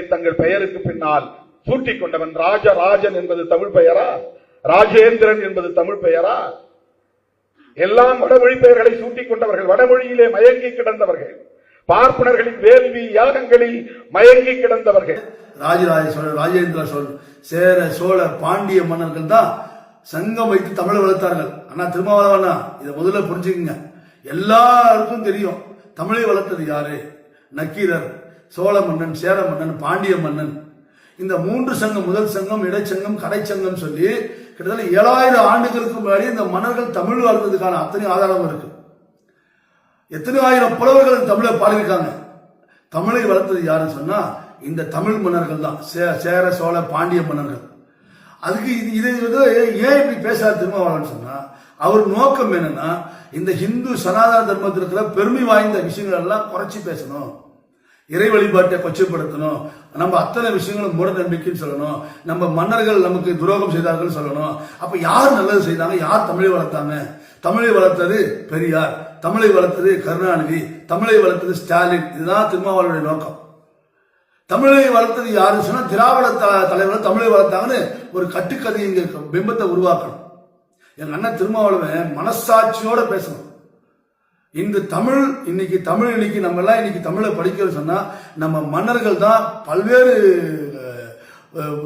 என்பதை தங்கள் பெயருக்கு பின்னால் சூட்டிக் கொண்டவன் ராஜராஜன் என்பது தமிழ் பெயரா? ராஜேந்திரன் என்பது தமிழ் பெயரா? எல்லாம் வடமொழி பெயர்களை சூட்டிக் கொண்டவர்கள் வடமொழியிலே மயங்கி கிடந்தவர்கள். பார்ப்பனர்களின் வேள்வி யாகங்களில் மயங்கி கிடந்தவர்கள். ராஜராஜ சோழர் ராஜேந்திர சோழர் சேர சோழர் பாண்டிய மன்னர்கள் தான் சங்கம் வைத்து தமிழை வளர்த்தார்கள். அண்ணா திருமாவளவண்ணா இதை முதல்ல புரிஞ்சுக்கங்க. எல்லாருக்கும் தெரியும் தமிழை வளர்த்தது யாரு? நக்கீரர். சோழ மன்னன் சேர மன்னன் பாண்டிய மன்னன். இந்த மூன்று சங்கம் முதல் சங்கம் இடைச்சங்கம் கடைச்சங்கம் சொல்லி கிட்டத்தட்ட ஏழாயிரம் ஆண்டுகளுக்கு முன்னாடி இந்த மன்னர்கள் தமிழ் வாழ்ந்ததுக்கான அத்தனை ஆதாரம் இருக்கு. எத்தனை ஆயிரம் புலவர்கள் தமிழை பாடியிருக்காங்க? தமிழை வளர்த்தது யாருன்னு சொன்னா இந்த தமிழ் மன்னர்கள் தான். சே- சேர சோழ பாண்டிய மன்னர்கள். அதுக்கு இது இதை வந்து ஏன் இப்படி பேசாத திருமாவளவன் சொன்னா அவர் நோக்கம் என்னன்னா இந்த ஹிந்து சனாதன தர்மத்தில் இருக்கிற பெருமை வாய்ந்த விஷயங்கள் எல்லாம் குறைச்சி பேசணும். இறை வழிபாட்டை கொச்சைப்படுத்தணும். நம்ம அத்தனை விஷயங்களும் மூட நம்பிக்கைன்னு சொல்லணும். நம்ம மன்னர்கள் நமக்கு துரோகம் செய்தார்கள் சொல்லணும். அப்ப யார் நல்லது செய்தாங்க? யார் தமிழை வளர்த்தாங்க? தமிழை வளர்த்தது பெரியார். தமிழை வளர்த்தது கருணாநிதி. தமிழை வளர்த்தது ஸ்டாலின். இதுதான் திருமாவளவனுடைய நோக்கம். தமிழை வளர்த்தது யாருன்னு சொன்னா திராவிட த- தமிழை வளர்த்தாங்கன்னு ஒரு கட்டுக்கதை இங்க பிம்பத்தை உருவாக்கணும். எங்க அண்ணன் திருமாவளவன் மனசாட்சியோட பேசணும். இந்த தமிழ் இன்னைக்கு தமிழ் இன்னைக்கு நம்ம எல்லாம் இன்னைக்கு தமிழை படிக்கிறோம் சொன்னா நம்ம மன்னர்கள் தான் பல்வேறு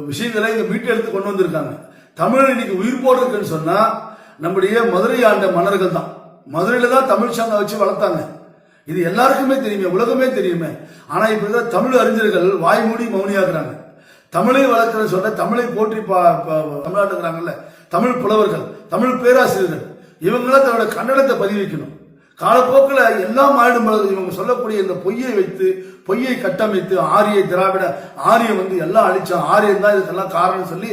விஷயங்களை இந்த விஷயங்களை எடுத்து கொண்டு வந்திருக்காங்க. தமிழ் இன்னைக்கு உயிர் போடுறதுக்குன்னு சொன்னா நம்முடைய மதுரை ஆண்ட மன்னர்கள் தான். மதுரையில தான் தமிழ் சங்கம் வச்சு வளர்த்தாங்க. இது எல்லாருக்குமே தெரியுமே உலகமே தெரியுமே. ஆனா இப்ப இருக்கிற தமிழ் அறிஞர்கள் வாய் மூடி மௌனியாக்குறாங்க. தமிழை வளர்க்கிறேன்னு சொல்ற தமிழை போற்றி பா- தமிழ்நாட்டுங்கிறாங்கல்ல தமிழ் புலவர்கள் தமிழ் பேராசிரியர்கள் இவங்களாம் தன்னோட கன்னடத்தை பதிவிக்கணும். காலப்போக்கில் எல்லாம் மாறிடும் பொழுது இவங்க சொல்லக்கூடிய இந்த பொய்யை வைத்து பொய்யை கட்டமைத்து ஆரிய திராவிட ஆரியம் வந்து எல்லாம் அழிச்சான் ஆரியம் தான் இதுக்கெல்லாம் காரணம் சொல்லி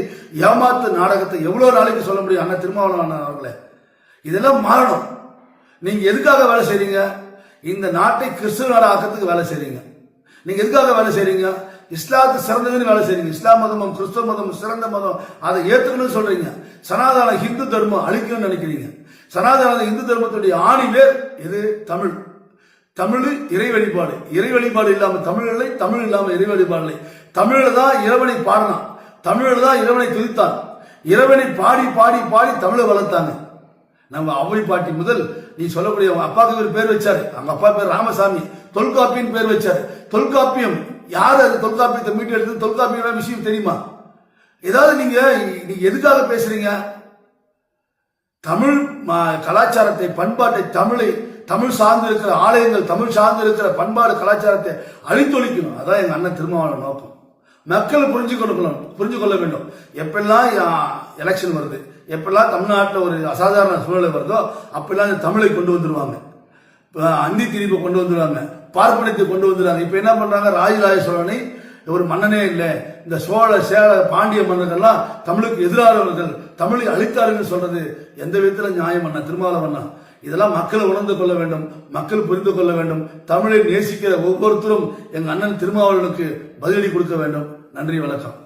ஏமாத்து நாடகத்தை எவ்வளோ நாளைக்கு சொல்ல முடியும் அண்ணன் திருமாவளவன் அவர்களே? இதெல்லாம் மாறணும். நீங்கள் எதுக்காக வேலை செய்கிறீங்க இந்த நாட்டை கிறிஸ்துவ நாடு ஆக்கிறதுக்கு வேலை செய்கிறீங்க நீங்கள் எதுக்காக வேலை செய்கிறீங்க இஸ்லாத்து சிறந்ததுன்னு வேலை செய்றீங்க. இஸ்லாம் மதமும் கிறிஸ்துவ மதமும் சிறந்த மதம். அதை ஏற்றுக்கணும்னு சொல்றீங்க. சனாதன ஹிந்து தர்மம் அழிக்கணும்னு நினைக்கிறீங்க. சனாதன இந்து தர்மத்துடைய ஆணி பேர் இது தமிழ். தமிழ் இறை வழிபாடு. இறை வழிபாடு இல்லாம தமிழ் இல்லை தமிழ் இல்லாம இறை வழிபாடு இல்லை. தமிழ்ல தான் இறைவனை பாடினான். தமிழில் தான் இறைவனை துதித்தான். இறைவனை பாடி பாடி பாடி தமிழை வளர்த்தாங்க. நம்ம அவை பாட்டி முதல் நீ சொல்லக்கூடிய அவங்க அப்பாவுக்கு ஒரு பேர் வச்சாரு. அவங்க அப்பா பேர் ராமசாமி. தொல்காப்பின்னு பேர் வச்சாரு. தொல்காப்பியம் யார் அது தொல்காப்பியத்தை மீட்டு எடுத்து தொல்காப்பியோட விஷயம் தெரியுமா? ஏதாவது நீங்க நீங்க எதுக்காக பேசுறீங்க? தமிழ் ம- கலாச்சாரத்தை பண்பாட்டை தமிழை தமிழ் சார்ந்து இருக்கிற ஆலயங்கள் தமிழ் சார்ந்து இருக்கிற பண்பாடு கலாச்சாரத்தை அழித்தொழிக்கணும். அதான் எங்க அண்ணன் திருமாவளவன் நோக்கம். மக்கள் புரிஞ்சு கொள்ளணும் புரிஞ்சு கொள்ள வேண்டும். எப்பெல்லாம் எலெக்ஷன் வருது எப்பெல்லாம் தமிழ்நாட்டில் ஒரு அசாதாரண சூழ்நிலை வருதோ அப்பெல்லாம் இந்த தமிழை கொண்டு வந்துருவாங்க. அந்தி திரிப்பை கொண்டு வந்துருவாங்க பார்ப்பனத்தை கொண்டு வந்துருவாங்க. இப்போ என்ன பண்றாங்க? ராஜராஜ சோழனை ஒரு மன்னனே இல்லை. இந்த சோழ சேர பாண்டிய மன்னர்கள்லாம் தமிழுக்கு எதிரானவர்கள். தமிழை அழித்தார்கள் சொல்றது எந்த விதத்துல நியாயம் அண்ணா? திருமாவளவண்ணா இதெல்லாம் மக்கள் உணர்ந்து கொள்ள வேண்டும் மக்கள் புரிந்து கொள்ள வேண்டும். தமிழை நேசிக்கிற ஒவ்வொருத்தரும் எங்க அண்ணன் திருமாவளவனுக்கு பதிலடி கொடுக்க வேண்டும். நன்றி வணக்கம்.